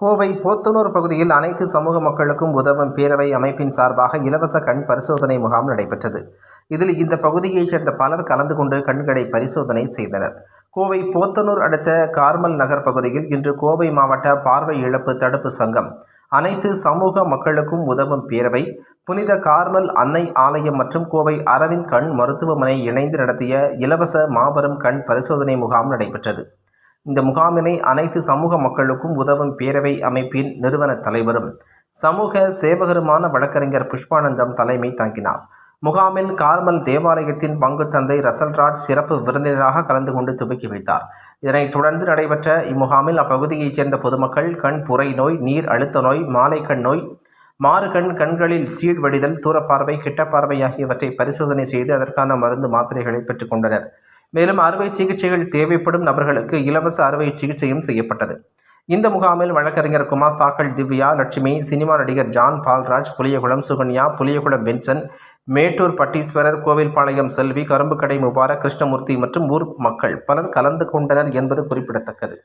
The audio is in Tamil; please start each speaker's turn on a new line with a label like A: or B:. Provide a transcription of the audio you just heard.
A: கோவை போத்தனூர் பகுதியில் அனைத்து சமூக மக்களுக்கும் உதவும் பேரவை அமைப்பின் சார்பாக இலவச கண் பரிசோதனை முகாம் நடைபெற்றது. இதில் இந்த பகுதியைச் சேர்ந்த பலர் கலந்து கொண்டு கண்களை பரிசோதனை செய்தனர். கோவை போத்தனூர் அடுத்த கார்மல் நகர் பகுதியில் இன்று கோவை மாவட்ட பார்வை இழப்பு தடுப்பு சங்கம் அனைத்து சமூக மக்களுக்கும் உதவும் பேரவை புனித கார்மல் அன்னை ஆலயம் மற்றும் கோவை அரவிந்த் கண் மருத்துவமனை இணைந்து நடத்திய இலவச மாபெரும் கண் பரிசோதனை முகாம் நடைபெற்றது. இந்த முகாமினை அனைத்து சமூக மக்களுக்கும் உதவும் பேரவை அமைப்பின் நிறுவன தலைவரும் சமூக சேவகருமான வழக்கறிஞர் புஷ்பானந்தம் தலைமை தாங்கினார். முகாமில் கார்மல் தேவாலயத்தின் பங்கு தந்தை ரசல்ராஜ் சிறப்பு விருந்தினராக கலந்து கொண்டு துவக்கி வைத்தார். இதனைத் தொடர்ந்து நடைபெற்ற இம்முகாமில் அப்பகுதியைச் சேர்ந்த பொதுமக்கள் கண் புரை நோய் நீர் அழுத்த நோய் மாலை கண் நோய் மாறுகண் கண்களில் சீழ் வடிதல் தூரப்பார்வை கிட்டப்பார்வை ஆகியவற்றை பரிசோதனை செய்து அதற்கான மருந்து மாத்திரைகளை பெற்றுக்கொண்டனர் மேலும் அறுவை சிகிச்சைகள் தேவைப்படும் நபர்களுக்கு இலவச அறுவை சிகிச்சையும் செய்யப்பட்டது. இந்த முகாமில் வழக்கறிஞர் குமார் தாக்கல் திவ்யா லட்சுமி சினிமா நடிகர் ஜான் பால்ராஜ் புளியகுளம் சுகன்யா புளியகுளம் வின்சன் மேட்டூர் பட்டீஸ்வரர் கோவில்பாளையம் செல்வி கரும்புக்கடை முபாரக் கிருஷ்ணமூர்த்தி மற்றும் ஊர் மக்கள் பலர் கலந்து கொண்டனர் என்பது குறிப்பிடத்தக்கது.